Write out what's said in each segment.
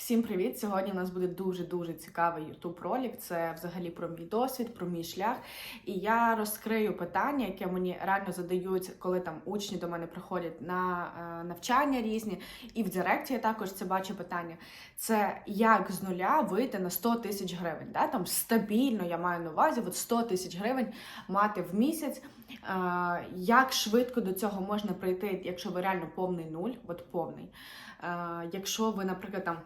Всім привіт! Сьогодні у нас буде дуже дуже цікавий youtube ролик. Це взагалі про мій досвід, про мій шлях. І я розкрию питання, яке мені реально задають, коли там учні до мене приходять на е, навчання різні. І в Директі я також це бачу питання. Це як з нуля вийти на 100 тисяч гривень. Да? Там стабільно я маю на увазі, от 100 тисяч гривень мати в місяць. Е, як швидко до цього можна прийти, якщо ви реально повний нуль, от повний. Е, якщо ви, наприклад, там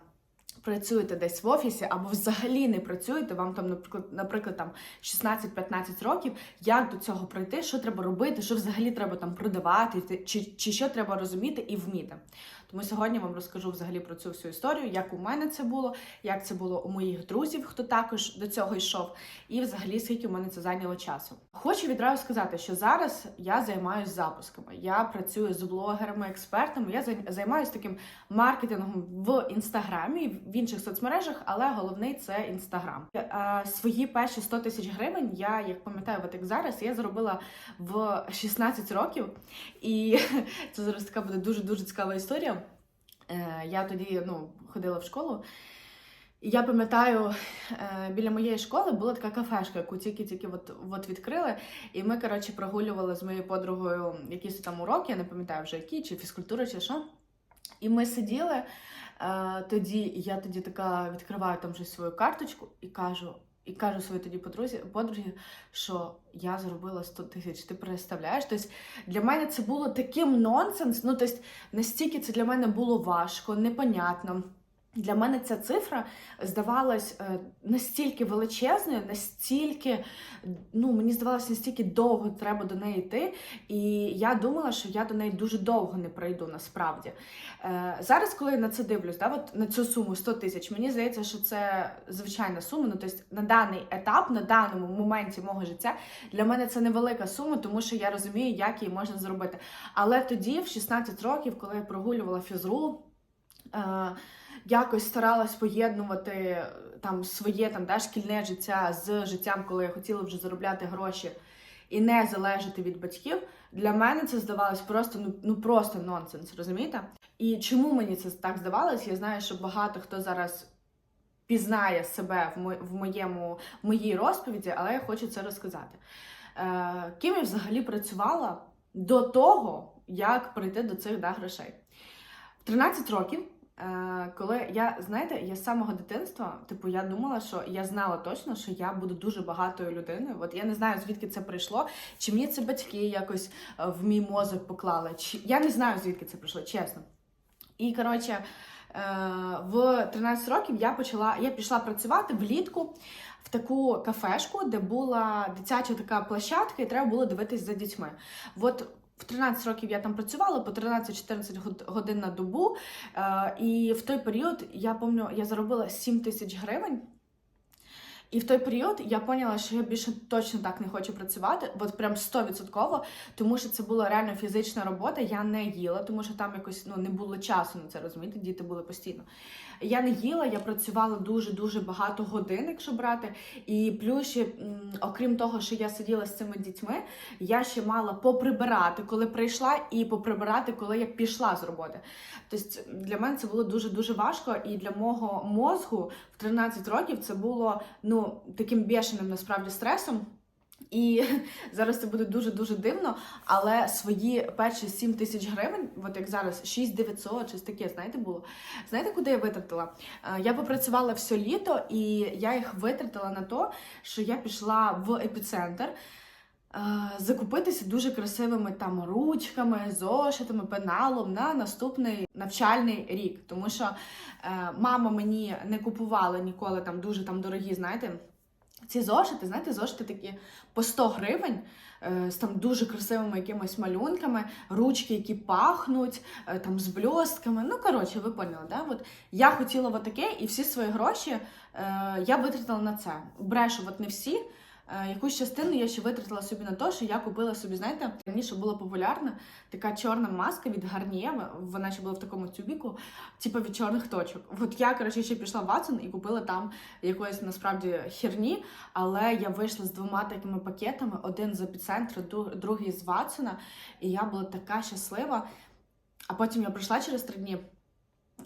працюєте десь в офісі або взагалі не працюєте, вам там, наприклад, наприклад, там 16-15 років, як до цього пройти, що треба робити, що взагалі треба там продавати, чи, чи що треба розуміти і вміти. Тому сьогодні вам розкажу взагалі про цю всю історію, як у мене це було, як це було у моїх друзів, хто також до цього йшов, і взагалі скільки у мене це зайняло часу. Хочу відразу сказати, що зараз я займаюся запусками. Я працюю з блогерами, експертами. Я займаюся таким маркетингом в інстаграмі, в інших соцмережах, але головний це інстаграм. Свої перші 100 тисяч гривень я, як пам'ятаю, от як зараз я заробила в 16 років, і це зараз така буде дуже дуже цікава історія. Е, Я тоді ну, ходила в школу. І я пам'ятаю, е, біля моєї школи була така кафешка, яку тільки-тільки от, от відкрили. І ми, коротше, прогулювали з моєю подругою якісь там уроки, я не пам'ятаю вже які, чи фізкультура, чи що. І ми сиділи е, тоді, і я тоді така відкриваю там вже свою карточку і кажу, і кажу своїй тоді подрузі, подрузі, що я зробила 100 тисяч. Ти представляєш? Тобто для мене це було таким нонсенс. Ну, тобто, настільки це для мене було важко, непонятно. Для мене ця цифра здавалась е, настільки величезною, настільки, ну мені здавалося, настільки довго треба до неї йти. І я думала, що я до неї дуже довго не пройду насправді. Е, зараз, коли я на це дивлюсь, да, от на цю суму 100 тисяч, мені здається, що це звичайна сума. Ну, тобто на даний етап, на даному моменті мого життя, для мене це невелика сума, тому що я розумію, як її можна зробити. Але тоді, в 16 років, коли я прогулювала фізру, е, якось старалась поєднувати там своє там да, шкільне життя з життям, коли я хотіла вже заробляти гроші і не залежати від батьків. Для мене це здавалось просто ну, ну просто нонсенс, розумієте? І чому мені це так здавалось? Я знаю, що багато хто зараз пізнає себе в моєму в моїй розповіді, але я хочу це розказати. Е, Ким я взагалі працювала до того, як прийти до цих да, грошей? В 13 років Е, коли я, знаєте, я з самого дитинства, типу, я думала, що я знала точно, що я буду дуже багатою людиною. От я не знаю, звідки це прийшло, чи мені це батьки якось е, в мій мозок поклали. Чи я не знаю, звідки це прийшло, чесно. І коротше, е, в 13 років я почала, я пішла працювати влітку в таку кафешку, де була дитяча така площадка, і треба було дивитись за дітьми. От в 13 років я там працювала по 13-14 годин на добу. Е, і в той період я пам'ятаю, я заробила 7 тисяч гривень. І в той період я поняла, що я більше точно так не хочу працювати, от прям 100%, тому що це була реально фізична робота. Я не їла, тому що там якось ну не було часу на це розумієте, діти були постійно. Я не їла, я працювала дуже-дуже багато годин, якщо брати. І плюс, ще, окрім того, що я сиділа з цими дітьми, я ще мала поприбирати, коли прийшла, і поприбирати, коли я пішла з роботи. Тобто для мене це було дуже-дуже важко, і для мого мозку в 13 років це було ну, таким бешеним насправді стресом. І зараз це буде дуже-дуже дивно, але свої перші 7 тисяч гривень, от як зараз 6 900, щось таке, знаєте, було. Знаєте, куди я витратила? Е, я попрацювала все літо, і я їх витратила на те, що я пішла в епіцентр. Е, закупитися дуже красивими там ручками, зошитами, пеналом на наступний навчальний рік. Тому що е, мама мені не купувала ніколи там дуже там дорогі, знаєте. Ці зошити, знаєте, зошити такі по 100 гривень е, з там дуже красивими якимись малюнками, ручки, які пахнуть, е, там з бльостками. Ну, коротше, ви поняли, да? От я хотіла в таке, і всі свої гроші е, я витратила на це. Брешу, от не всі. Е, якусь частину я ще витратила собі на те, що я купила собі, знаєте, раніше була популярна така чорна маска від Гарнієва, вона ще була в такому тюбіку, типу від чорних точок. От я, коротше, ще пішла в Ватсон і купила там якоїсь насправді херні, але я вийшла з двома такими пакетами: один з епіцентру, другий з Ватсона, і я була така щаслива. А потім я прийшла через три дні.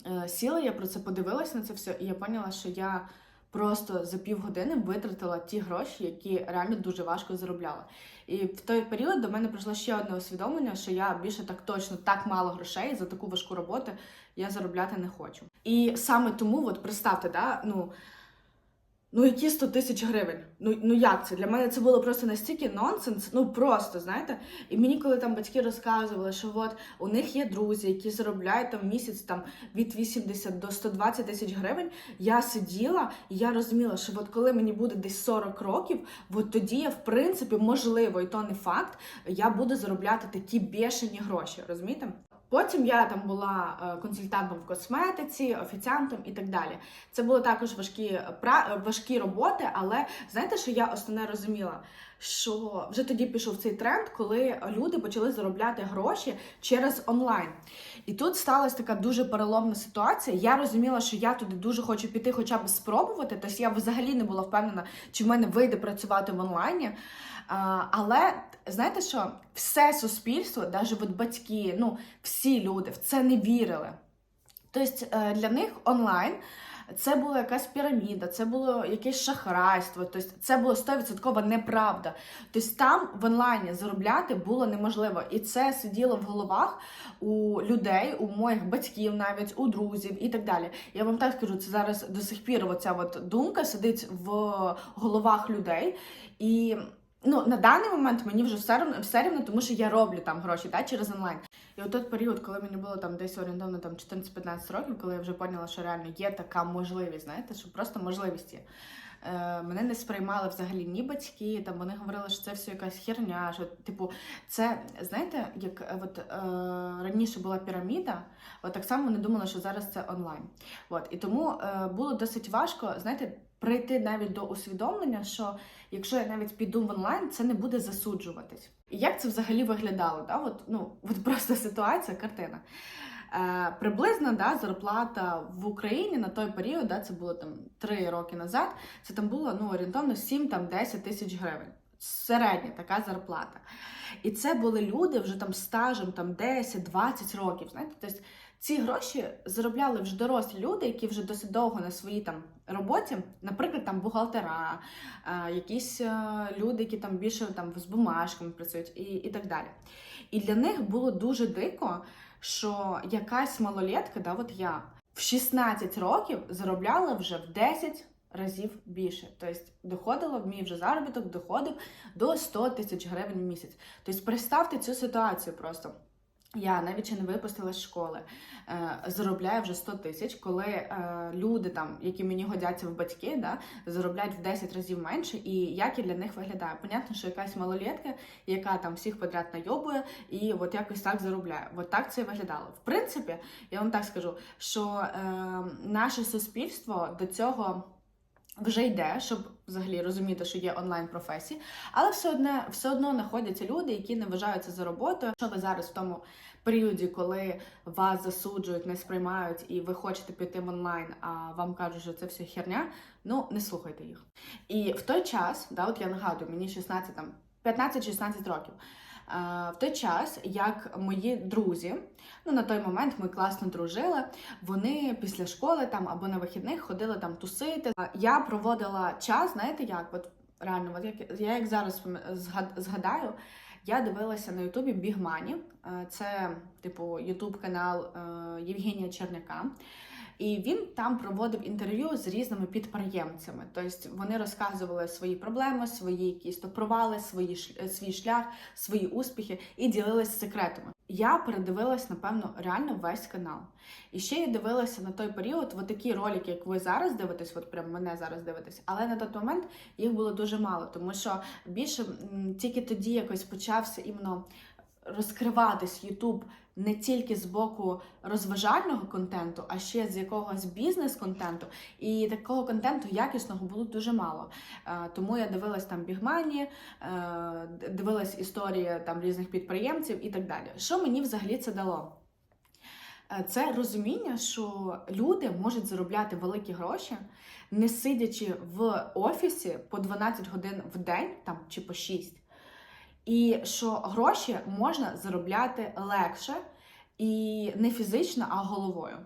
е, сіла, я про це подивилася на це все, і я поняла, що я просто за півгодини витратила ті гроші, які реально дуже важко заробляла. І в той період до мене прийшло ще одне усвідомлення, що я більше так точно так мало грошей за таку важку роботу я заробляти не хочу. І саме тому, от представте, да, ну. Ну, які 100 тисяч гривень? Ну ну як це? Для мене це було просто настільки нонсенс, ну просто знаєте. І мені, коли там батьки розказували, що от у них є друзі, які заробляють там місяць там від 80 до 120 тисяч гривень, я сиділа і я розуміла, що от коли мені буде десь 40 років, от тоді я, в принципі, можливо, і то не факт, я буду заробляти такі бешені гроші. Розумієте? Потім я там була е, консультантом в косметиці, офіціантом і так далі. Це були також важкі пра- важкі роботи, але знаєте, що я основне розуміла? Що вже тоді пішов цей тренд, коли люди почали заробляти гроші через онлайн. І тут сталася така дуже переломна ситуація. Я розуміла, що я туди дуже хочу піти, хоча б спробувати. Тобто я взагалі не була впевнена, чи в мене вийде працювати в онлайні. Але знаєте що, все суспільство, навіть от батьки, ну всі люди в це не вірили. Тобто е, для них онлайн це була якась піраміда, це було якесь шахрайство, тобто це було 100% неправда. Тобто там в онлайні заробляти було неможливо. І це сиділо в головах у людей, у моїх батьків, навіть у друзів і так далі. Я вам так скажу, це зараз до сих пір оця от думка сидить в головах людей. І Ну, на даний момент мені вже все рівно, все рівно, тому що я роблю там гроші да, через онлайн. І от той період, коли мені було там десь орієнтовно там 14-15 років, коли я вже поняла, що реально є така можливість, знаєте, що просто можливість є. Е, мене не сприймали взагалі ні батьки, там вони говорили, що це все якась херня. Що, типу, це знаєте, як е, от, е, раніше була піраміда, от так само вони думали, що зараз це онлайн. От, і тому е, було досить важко, знаєте прийти навіть до усвідомлення, що якщо я навіть піду в онлайн, це не буде засуджуватись. І як це взагалі виглядало? Да? От, ну, от просто ситуація, картина. Е, Приблизно да, зарплата в Україні на той період, да, це було там 3 роки назад, це там було ну, орієнтовно 7-10 тисяч гривень. Середня така зарплата. І це були люди вже там стажем там 10-20 років. Знаєте, тобто ці гроші заробляли вже дорослі люди, які вже досить довго на своїй там роботі, наприклад, там бухгалтера, якісь люди, які там більше там з бумажками працюють, і, і так далі. І для них було дуже дико, що якась малолетка, да, от я в 16 років заробляла вже в 10 разів більше. Тобто доходило, мій вже заробіток доходив до 100 тисяч гривень в місяць. Тобто, представте цю ситуацію просто. Я навіть ще не випустила з школи, е, заробляю вже 100 тисяч, коли е, люди, там, які мені годяться в батьки, да, заробляють в 10 разів менше, і як я для них виглядаю. Понятно, що якась малолетка, яка там всіх подряд найобує, і от якось так заробляє. От так це виглядало. В принципі, я вам так скажу, що е, наше суспільство до цього вже йде, щоб взагалі розуміти, що є онлайн-професії, але все одно все одно знаходяться люди, які не вважаються за роботою. Що ви зараз в тому періоді, коли вас засуджують, не сприймають, і ви хочете піти в онлайн, а вам кажуть, що це все херня, ну не слухайте їх. І в той час, да, от я нагадую, мені 16 там 15-16 років в той час, як мої друзі, ну на той момент ми класно дружили, вони після школи там або на вихідних ходили там тусити. Я проводила час, знаєте як? От реально, от як я як зараз згадаю. Я дивилася на Ютубі Бігмані, це типу Ютуб канал е, Євгенія Черняка. І він там проводив інтерв'ю з різними підприємцями. Тобто вони розказували свої проблеми, свої якісь то провали, свої свій шлях, свої успіхи і ділилися секретами. Я передивилась, напевно, реально весь канал. І ще я дивилася на той період от такі ролики, як ви зараз дивитесь, от прям мене зараз дивитесь, але на той момент їх було дуже мало, тому що більше тільки тоді якось почався іменно розкриватись Ютуб не тільки з боку розважального контенту, а ще з якогось бізнес-контенту. І такого контенту якісного було дуже мало. Е, тому я дивилась там бігмані, е, дивилась історії там різних підприємців і так далі. Що мені взагалі це дало? Е, це розуміння, що люди можуть заробляти великі гроші, не сидячи в офісі по 12 годин в день там чи по 6. І що гроші можна заробляти легше І не фізично, а головою.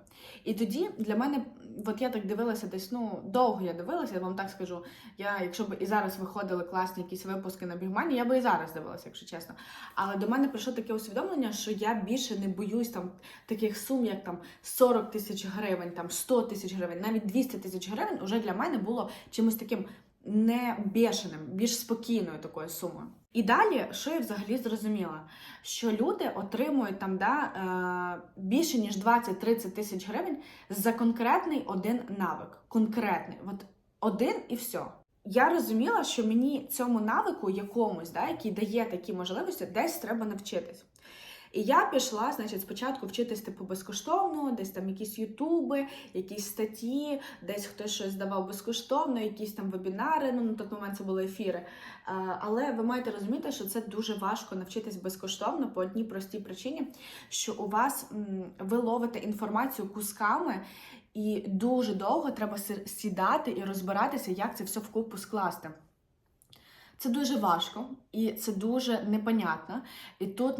І тоді для мене, от я так дивилася десь, ну довго я дивилася, я вам так скажу. Я, якщо б і зараз виходили класні якісь випуски на бігмані, я би і зараз дивилася, якщо чесно. Але до мене прийшло таке усвідомлення, що я більше не боюсь там таких сум, як там 40 тисяч гривень, там 100 тисяч гривень, навіть 200 тисяч гривень вже для мене було чимось таким не бешеним, більш спокійною такою сумою. І далі, що я взагалі зрозуміла, що люди отримують там да, е, більше ніж 20-30 тисяч гривень за конкретний один навик. Конкретний, от один і все. Я розуміла, що мені цьому навику якомусь, да, який дає такі можливості, десь треба навчитись. І я пішла, значить, спочатку вчитись типу безкоштовно, десь там якісь ютуби, якісь статті, десь хтось щось давав безкоштовно, якісь там вебінари. Ну на той момент це були ефіри. Але ви маєте розуміти, що це дуже важко навчитись безкоштовно по одній простій причині, що у вас ви ловите інформацію кусками. І дуже довго треба сідати і розбиратися, як це все вкупу скласти. Це дуже важко і це дуже непонятно. І тут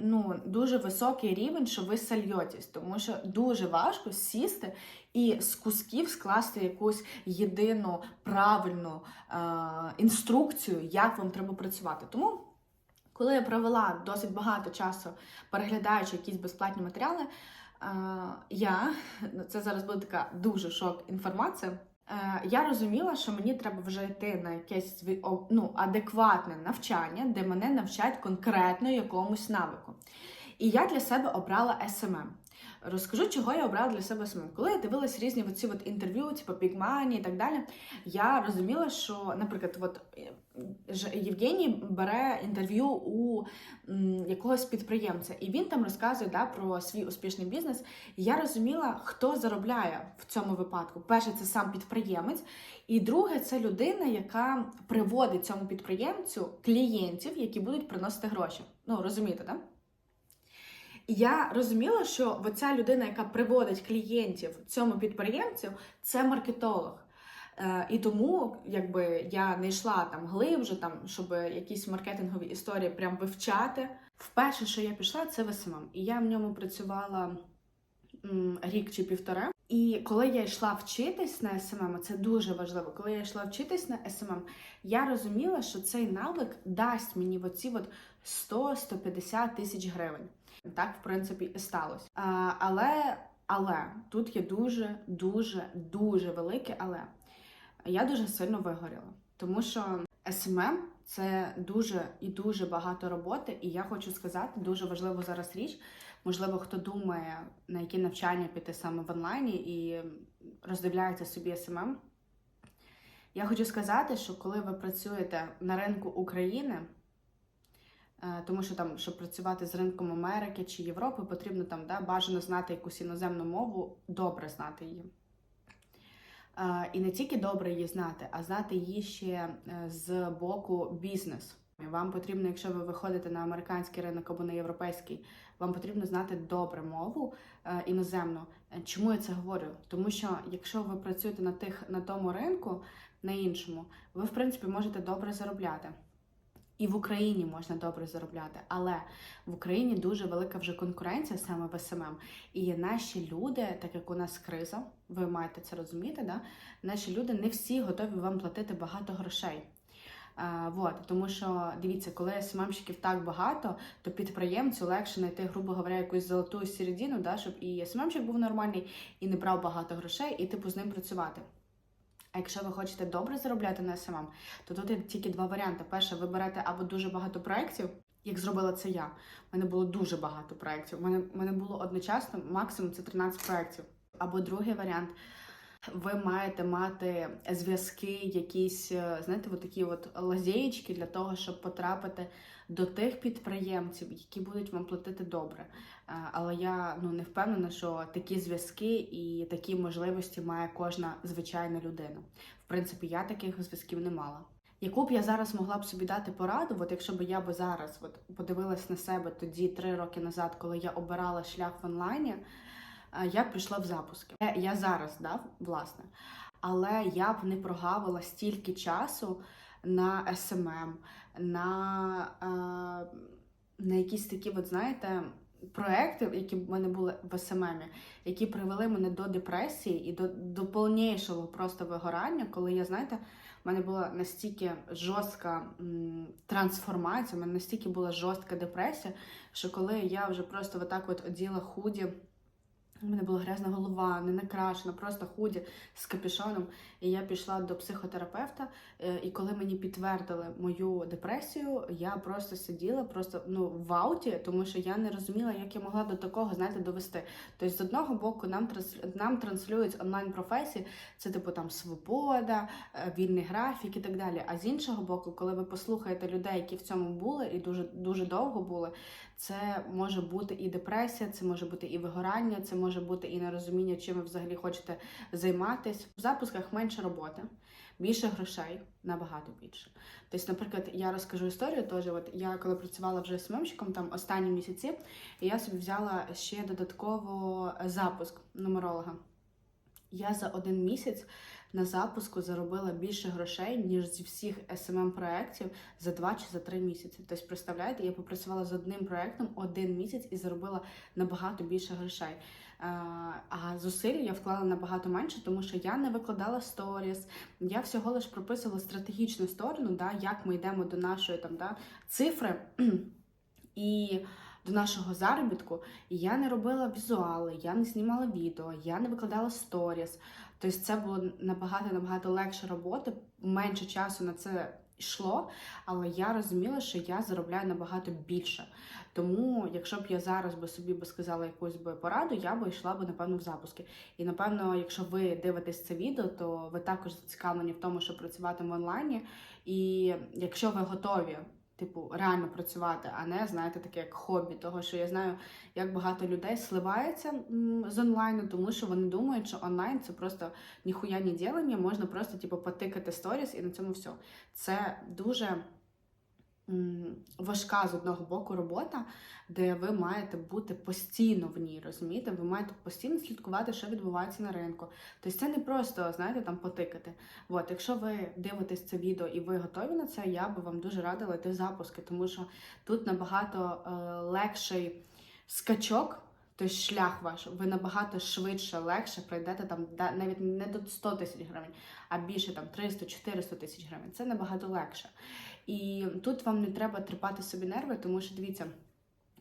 ну, дуже високий рівень, що ви сольєтесь, тому що дуже важко сісти і з кусків скласти якусь єдину правильну е- інструкцію, як вам треба працювати. Тому, коли я провела досить багато часу, переглядаючи якісь безплатні матеріали, е- я це зараз буде така дуже шок інформація. Е, Я розуміла, що мені треба вже йти на якесь ну, адекватне навчання, де мене навчать конкретно якомусь навику. І я для себе обрала SMM. Розкажу, чого я обрала для себе SMM. Коли я дивилась різні оці от інтерв'ю, типу Money і так далі, я розуміла, що, наприклад, от е, Євгеній бере інтерв'ю у якогось підприємця, і він там розказує да, про свій успішний бізнес. І я розуміла, хто заробляє в цьому випадку. Перше, це сам підприємець, і друге, це людина, яка приводить цьому підприємцю клієнтів, які будуть приносити гроші. Ну, розумієте, так? Да? І я розуміла, що оця людина, яка приводить клієнтів цьому підприємцю, це маркетолог. Е, І тому, якби я не йшла там глибше, там, щоб якісь маркетингові історії прям вивчати. Вперше, що я пішла, це в СММ. І я в ньому працювала рік чи півтора. І коли я йшла вчитись на СММ, це дуже важливо. Коли я йшла вчитись на СММ, я розуміла, що цей навик дасть мені оці от 100-150 тисяч гривень. Так, в принципі, і сталося. А, але, але тут є дуже, дуже, дуже велике але. Я дуже сильно вигоріла, тому що СММ це дуже і дуже багато роботи, і я хочу сказати, дуже важливу зараз річ. Можливо, хто думає, на які навчання піти саме в онлайні і роздивляється собі СММ. Я хочу сказати, що коли ви працюєте на ринку України, тому що там, щоб працювати з ринком Америки чи Європи, потрібно там да, бажано знати якусь іноземну мову, добре знати її. Е, І не тільки добре її знати, а знати її ще е, з боку бізнес. Вам потрібно, якщо ви виходите на американський ринок або на європейський, вам потрібно знати добре мову е, іноземну. Е, Чому я це говорю? Тому що якщо ви працюєте на тих на тому ринку, на іншому, ви в принципі можете добре заробляти. І в Україні можна добре заробляти, але в Україні дуже велика вже конкуренція саме в СММ. І наші люди, так як у нас криза, ви маєте це розуміти, да? наші люди не всі готові вам платити багато грошей. А, вот, тому що дивіться, коли СММщиків так багато, то підприємцю легше знайти, грубо говоря, якусь золоту середину, да, щоб і СММщик був нормальний і не брав багато грошей, і типу з ним працювати. А якщо ви хочете добре заробляти на СММ, то тут є тільки два варіанти. Перше, ви берете або дуже багато проєктів, як зробила це я. У мене було дуже багато проєктів. Мене, мене було одночасно максимум це 13 проєктів. Або другий варіант. Ви маєте мати зв'язки, якісь, е, знаєте, от такі от лазєєчки для того, щоб потрапити до тих підприємців, які будуть вам платити добре. Е, Але я ну не впевнена, що такі зв'язки і такі можливості має кожна звичайна людина. В принципі, я таких зв'язків не мала. Яку б я зараз могла б собі дати пораду, от якщо б я би зараз от, подивилась на себе тоді три роки назад, коли я обирала шлях в онлайні, е, я б пішла в запуски. Е, Я зараз, да, власне, але я б не прогавила стільки часу на СММ, на, е, на якісь такі, от знаєте, проекти, які в мене були в СММі, які привели мене до депресії і до, до повнішого просто вигорання, коли я, знаєте, в мене була настільки жорстка м, трансформація, в мене настільки була жорстка депресія, що коли я вже просто отак от оділа худі. У мене була грязна голова, не накрашена, просто худі з капюшоном. І я пішла до психотерапевта. е, І коли мені підтвердили мою депресію, я просто сиділа просто ну в ауті, тому що я не розуміла, як я могла до такого знаєте довести. Тобто, з одного боку, нам нам транслюють онлайн професії, це типу там свобода, е, вільний графік і так далі. А з іншого боку, коли ви послухаєте людей, які в цьому були, і дуже дуже довго були, це може бути і депресія, це може бути і вигорання, це може бути і нерозуміння, чим ви взагалі хочете займатися. В запусках менше роботи, більше грошей, набагато більше. Тобто, наприклад, я розкажу історію теж. От я коли працювала вже СММщиком, там останні місяці, я собі взяла ще додатково запуск нумеролога. Я за один місяць на запуску заробила більше грошей, ніж зі всіх smm проєктів за два чи за три місяці. Тобто, представляєте, я попрацювала з одним проєктом один місяць і заробила набагато більше грошей. А, а зусиль я вклала набагато менше, тому що я не викладала сторіс, я всього лиш прописувала стратегічну сторону, да, як ми йдемо до нашої там, да, цифри і до нашого заробітку. Я не робила візуали, я не знімала відео, я не викладала сторіс. Тобто це було набагато набагато легше роботи, менше часу на це йшло, але я розуміла, що я заробляю набагато більше. Тому, якщо б я зараз би собі би сказала якусь би пораду, я би йшла би напевно в запуски. І напевно, якщо ви дивитесь це відео, то ви також зацікавлені в тому, щоб працювати в онлайні. І якщо ви готові. Типу, реально працювати, а не знаєте, таке як хобі, того що я знаю, як багато людей сливається з онлайну, тому що вони думають, що онлайн це просто ніхуя не ділення, можна просто типу потикати сторіс і на цьому все. Це дуже важка з одного боку робота, де ви маєте бути постійно в ній, розумієте? Ви маєте постійно слідкувати, що відбувається на ринку. Тобто це не просто, знаєте, там потикати. От, якщо ви дивитесь це відео і ви готові на це, я би вам дуже радила йти в запуски, тому що тут набагато е, легший скачок. Тобто шлях ваш, ви набагато швидше, легше пройдете там навіть не до 100 тисяч гривень, а більше там 300-400 тисяч гривень. Це набагато легше. І тут вам не треба тріпати собі нерви, тому що дивіться,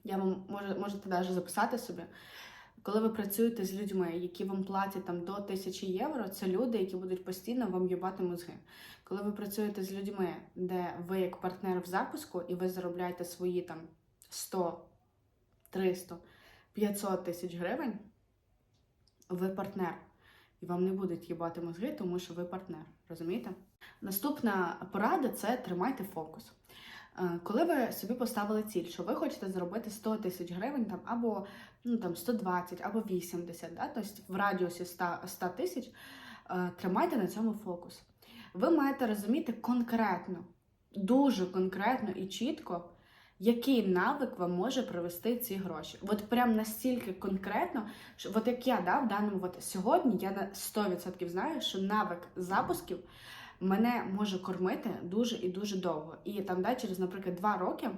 я вам може, можете навіть записати собі. Коли ви працюєте з людьми, які вам платять там до 1000 євро, це люди, які будуть постійно вам їбати мозги. Коли ви працюєте з людьми, де ви як партнер в запуску і ви заробляєте свої там 100, 300, 500 тисяч гривень, ви партнер. І вам не будуть їбати мозги, тому що ви партнер. Розумієте? Наступна порада це тримайте фокус. Е, Коли ви собі поставили ціль, що ви хочете заробити 100 тисяч гривень там, або ну, там, 120, або 80, да? тобто в радіусі 100 100 тисяч, е, тримайте на цьому фокус. Ви маєте розуміти конкретно, дуже конкретно і чітко, який навик вам може привести ці гроші. От прям настільки конкретно, що от як я да, в даному от сьогодні, я на 100% знаю, що навик запусків мене може кормити дуже і дуже довго. І там, да, через, наприклад, два роки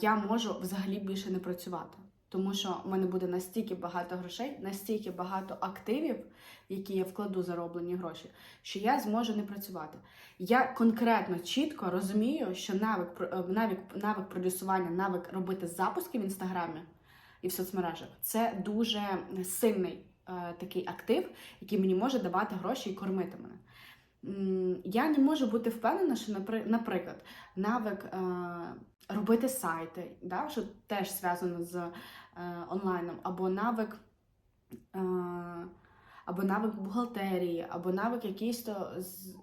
я можу взагалі більше не працювати. Тому що в мене буде настільки багато грошей, настільки багато активів, які я вкладу зароблені гроші, що я зможу не працювати. Я конкретно чітко розумію, що навик е, навик, навик продюсування, навик робити запуски в інстаграмі і в соцмережах це дуже сильний е, такий актив, який мені може давати гроші і кормити мене. Я не можу бути впевнена, що, напри- наприклад, навик е, робити сайти, да, що теж зв'язано з е, онлайном, або навик. Е, або навик бухгалтерії, або навик якийсь то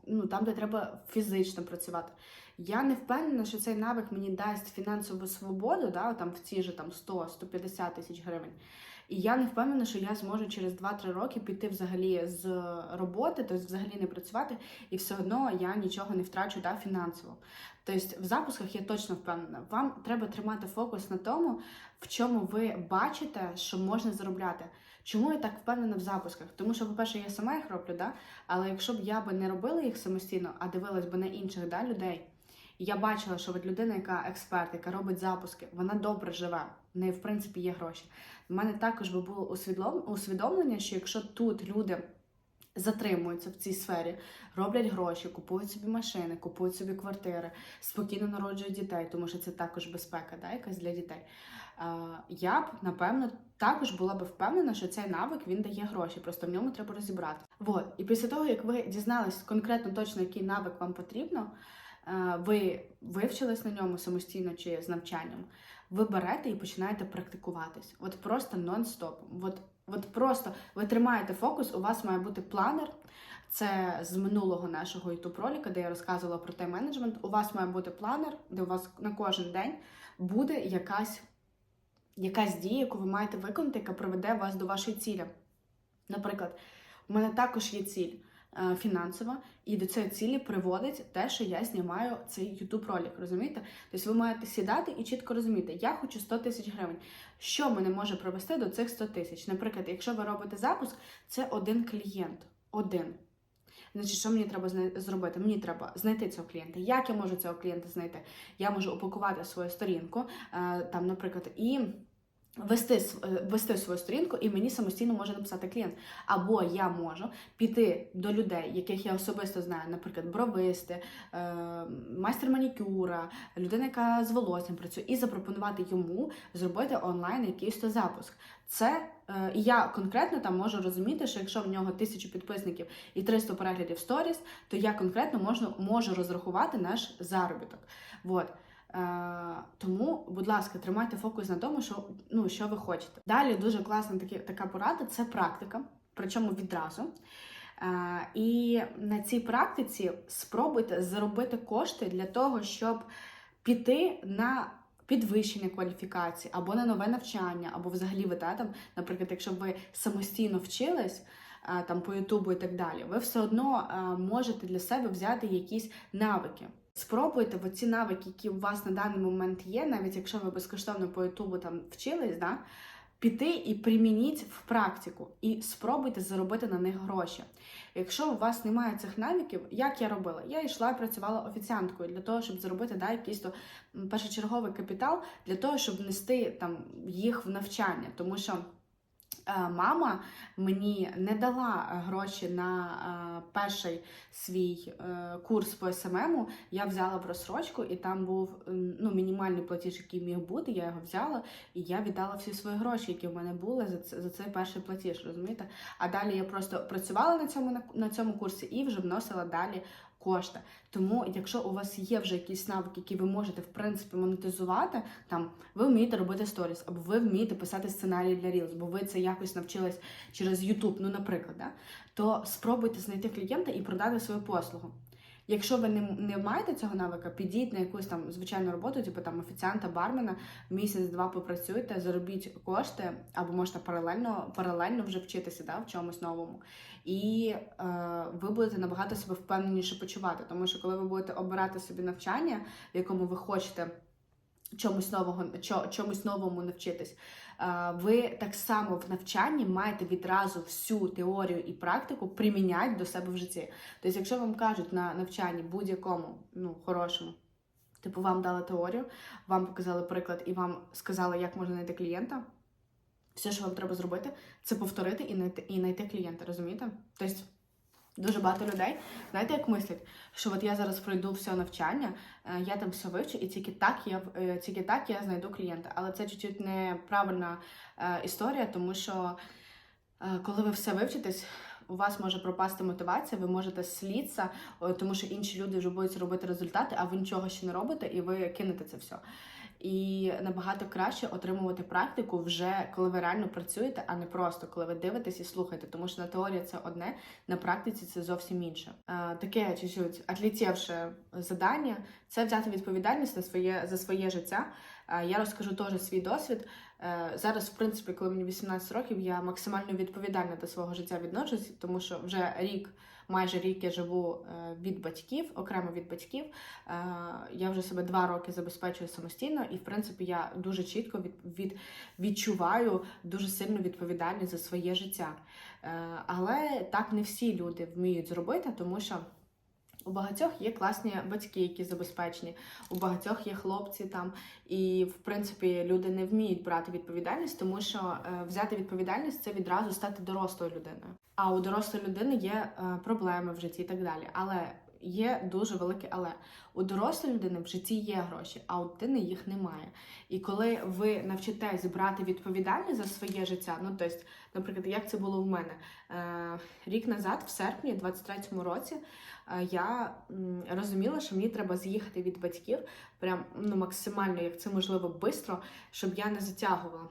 ну, там, де треба фізично працювати. Я не впевнена, що цей навик мені дасть фінансову свободу, да, там в ці ж там 100-150 тисяч гривень. І я не впевнена, що я зможу через 2-3 роки піти взагалі з роботи, тобто взагалі не працювати, і все одно я нічого не втрачу да, фінансово. Тобто в запусках я точно впевнена. Вам треба тримати фокус на тому, в чому ви бачите, що можна заробляти. Чому я так впевнена в запусках? Тому що, по-перше, я сама їх роблю, да? але якщо б я би не робила їх самостійно, а дивилась би на інших да, людей, я бачила, що от людина, яка експерт, яка робить запуски, вона добре живе. В неї, в принципі, є гроші. У мене також би було усвідомлення, що якщо тут люди затримуються в цій сфері, роблять гроші, купують собі машини, купують собі квартири, спокійно народжують дітей, тому що це також безпека, да, якась для дітей. Я б напевно також була б впевнена, що цей навик він дає гроші, просто в ньому треба розібрати. Вот. І після того, як ви дізнались конкретно точно, який навик вам потрібно, ви вивчились на ньому самостійно чи з навчанням, ви берете і починаєте практикуватись. От просто нон-стоп. От, от просто ви тримаєте фокус, у вас має бути планер. Це з минулого нашого youtube ролика, де я розказувала про тайм-менеджмент. У вас має бути планер, де у вас на кожен день буде якась, якась дія, яку ви маєте виконати, яка приведе вас до вашої цілі. Наприклад, у мене також є ціль е, фінансова, і до цієї цілі приводить те, що я знімаю цей youtube ролик. Розумієте? Тобто ви маєте сідати і чітко розуміти, я хочу 100 тисяч гривень. Що мене може привести до цих 100 тисяч? Наприклад, якщо ви робите запуск, це один клієнт. Один. Значить, що мені треба зробити? Мені треба знайти цього клієнта. Як я можу цього клієнта знайти? Я можу упакувати свою сторінку, е, там, наприклад, і вести, е, вести свою сторінку, і мені самостійно може написати клієнт. Або я можу піти до людей, яких я особисто знаю, наприклад, бровисти, е, майстер манікюра, людина, яка з волоссям працює, і запропонувати йому зробити онлайн якийсь то запуск. Це е, і я конкретно там можу розуміти, що якщо в нього тисячу підписників і 300 переглядів сторіс, то я конкретно можу, можу розрахувати наш заробіток. Вот. Е, тому, будь ласка, тримайте фокус на тому, що, ну, що ви хочете. Далі дуже класна такі, така порада це практика, причому відразу. Е, і на цій практиці спробуйте заробити кошти для того, щоб піти на підвищення кваліфікації або на нове навчання, або взагалі ви та, там, наприклад, якщо ви самостійно вчились. е, Там по Ютубу і так далі, ви все одно можете для себе взяти якісь навики. Спробуйте в ці навики, які у вас на даний момент є, навіть якщо ви безкоштовно по Ютубу там вчились, да, піти і примініть в практику, і спробуйте заробити на них гроші. Якщо у вас немає цих навиків, як я робила? Я йшла і працювала офіціанткою для того, щоб заробити да, якийсь то першочерговий капітал для того, щоб внести там їх в навчання, тому що. Е, Мама мені не дала е, гроші на е, перший свій курс по СММу. Я взяла в розсрочку, і там був ну, мінімальний платіж, який міг бути. Я його взяла, і я віддала всі свої гроші, які в мене були за, це- за цей перший платіж. Розумієте? А далі я просто працювала на цьому на цьому курсі і вже вносила далі кошти. Тому, якщо у вас є вже якісь навики, які ви можете в принципі монетизувати, там ви вмієте робити сторіс, або ви вмієте писати сценарії для Reels, бо ви це якось навчились через YouTube, ну наприклад, да? то спробуйте знайти клієнта і продати свою послугу. Якщо ви не, не маєте цього навика, підіть на якусь там звичайну роботу, типу там офіціанта, бармена, місяць-два попрацюйте, заробіть кошти, або можете паралельно, паралельно вже вчитися да, в чомусь новому. І е, ви будете набагато себе впевненіше почувати. Тому що коли ви будете обирати собі навчання, в якому ви хочете чомусь нового, чо- чомусь новому навчитись, ви так само в навчанні маєте відразу всю теорію і практику приміняти до себе в житті. Тобто, якщо вам кажуть на навчанні будь-якому, ну хорошому, типу вам дали теорію, вам показали приклад і вам сказали, як можна знайти клієнта. Все, що вам треба зробити, це повторити і знайти, і знайти клієнта, розумієте? Тобто дуже багато людей, знаєте, як мислять, що от я зараз пройду все навчання, е, я там все вивчу, і тільки так я е, тільки так я знайду клієнта. Але це чуть-чуть неправильна е, історія, тому що коли ви все вивчитесь, у вас може пропасти мотивація, ви можете слідся, тому що інші люди вже будуть робити результати, а ви нічого ще не робите, і ви кинете це все. І набагато краще отримувати практику вже коли ви реально працюєте, а не просто коли ви дивитесь і слухаєте, тому що на теорії це одне, на практиці це зовсім інше. Е, таке чуть-чуть отлетівше задання це взяти відповідальність на своє за своє життя. Е, я розкажу теж свій досвід. Е, зараз, в принципі, коли мені 18 років, я максимально відповідально до свого життя відношусь, тому що вже рік, майже рік я живу е, від батьків, окремо від батьків. Е, Я вже себе два роки забезпечую самостійно, і в принципі я дуже чітко від, від, відчуваю дуже сильну відповідальність за своє життя. Е, Але так не всі люди вміють зробити, тому що. У багатьох є класні батьки, які забезпечені, у багатьох є хлопці там, і в принципі люди не вміють брати відповідальність, тому що е, взяти відповідальність це відразу стати дорослою людиною. А у дорослої людини є е, проблеми в житті і так далі. Але є дуже велике але у дорослої людини в житті є гроші, а у дитини їх немає. І коли ви навчитесь брати відповідальність за своє життя, ну тобто, наприклад, як це було в мене е, рік назад, в серпні, 23-му році, е, я розуміла, що мені треба з'їхати від батьків прям ну максимально, як це можливо, швидко, щоб я не затягувала.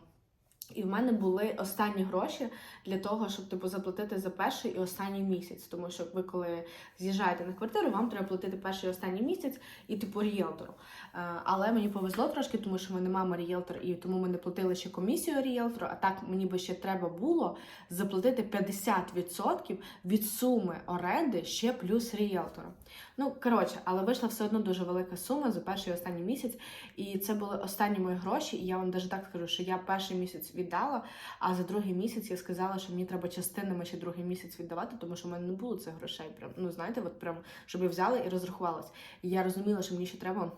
І в мене були останні гроші для того, щоб типу заплатити за перший і останній місяць. Тому що ви, коли з'їжджаєте на квартиру, вам треба платити перший і останній місяць і типу ріелтору. Е, Але мені повезло трошки, тому що в мене мама ріелтор, і тому ми не платили ще комісію ріелтору. А так мені би ще треба було заплатити 50% від суми оренди ще плюс ріелтору. Ну коротше, але вийшла все одно дуже велика сума за перший і останній місяць. І це були останні мої гроші. І я вам навіть так скажу, що я перший місяць віддала, а за другий місяць я сказала, що мені треба частинами ще другий місяць віддавати, тому що в мене не було цих грошей. Прям ну знаєте, от прям щоб я взяла і розрахувалась. І я розуміла, що мені ще треба.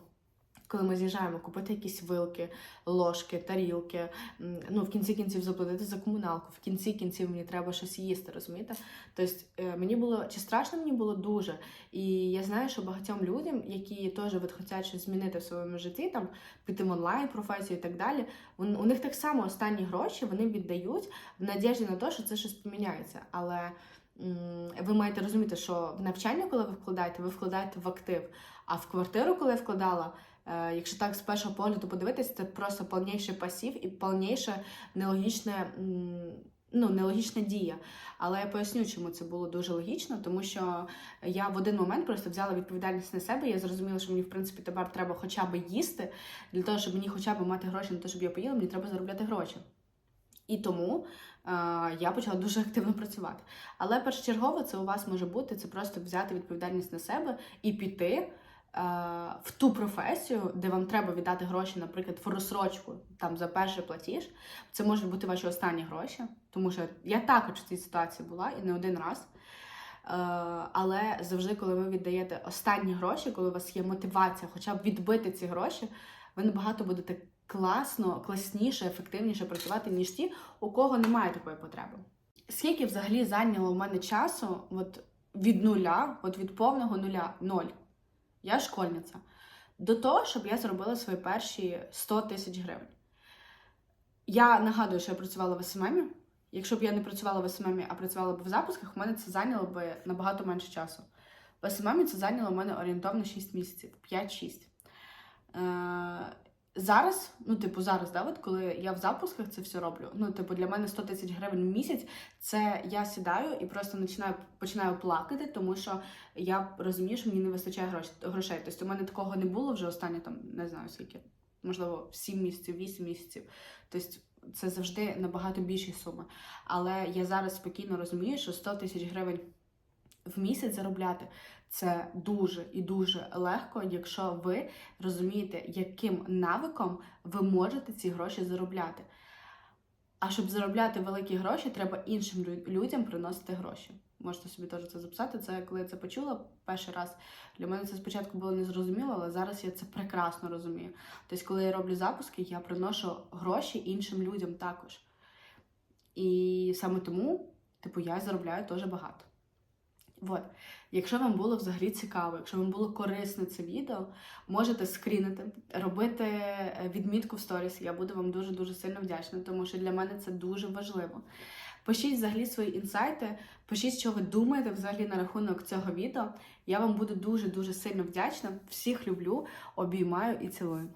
Коли ми з'їжджаємо, купити якісь вилки, ложки, тарілки, ну в кінці кінців заплатити за комуналку, в кінці кінців мені треба щось їсти, розумієте? Тобто мені було чи страшно мені було дуже. І я знаю, що багатьом людям, які теж от хочуть щось змінити в своєму житті, там піти в онлайн професію і так далі, у, них так само останні гроші вони віддають в надіжді на те, що це щось поміняється. Але ви маєте розуміти, що в навчання, коли ви вкладаєте, ви вкладаєте в актив. А в квартиру, коли я вкладала, якщо так з першого погляду подивитись, це просто повніший пасів і повніше нелогічне. Ну, нелогічна дія. Але я поясню, чому це було дуже логічно, тому що я в один момент просто взяла відповідальність на себе. Я зрозуміла, що мені в принципі тепер треба хоча б їсти для того, щоб мені хоча б мати гроші на те, щоб я поїла, мені треба заробляти гроші. І тому е, я почала дуже активно працювати. Але першочергово це у вас може бути це просто взяти відповідальність на себе і піти е, в ту професію, де вам треба віддати гроші, наприклад, в розсрочку там за перший платіж. Це можуть бути ваші останні гроші, тому що я також в цій ситуації була і не один раз. Е, Але завжди, коли ви віддаєте останні гроші, коли у вас є мотивація, хоча б відбити ці гроші, ви набагато будете класно, класніше, ефективніше працювати, ніж ті, у кого немає такої потреби. Скільки взагалі зайняло в мене часу от від нуля, от від повного нуля, ноль. Я школьниця. До того, щоб я зробила свої перші 100 тисяч гривень. Я нагадую, що я працювала в СММі. Якщо б я не працювала в СММі, а працювала б в запусках, у мене це зайняло б набагато менше часу. В СММі це зайняло в мене орієнтовно 6 місяців, 5-6. Зараз, ну, типу, зараз, да, от коли я в запусках це все роблю. Ну, типу, для мене 100 тисяч гривень в місяць це я сідаю і просто починаю, починаю плакати, тому що я розумію, що мені не вистачає грош, грошей. Тобто у мене такого не було вже останні там, не знаю скільки, можливо, 7 місяців, 8 місяців. Тобто це завжди набагато більші суми. Але я зараз спокійно розумію, що 100 тисяч гривень в місяць заробляти це дуже і дуже легко, якщо ви розумієте, яким навиком ви можете ці гроші заробляти. А щоб заробляти великі гроші, треба іншим людям приносити гроші. Можете собі теж це записати. Це коли я це почула перший раз. Для мене це спочатку було незрозуміло, але зараз я це прекрасно розумію. Тобто, коли я роблю запуски, я приношу гроші іншим людям також. І саме тому, типу, я заробляю теж багато. От. Якщо вам було взагалі цікаво, якщо вам було корисне це відео, можете скрінити, робити е, відмітку в сторіс. Я буду вам дуже-дуже сильно вдячна, тому що для мене це дуже важливо. Пишіть взагалі свої інсайти, пишіть, що ви думаєте взагалі на рахунок цього відео. Я вам буду дуже-дуже сильно вдячна. Всіх люблю, обіймаю і цілую.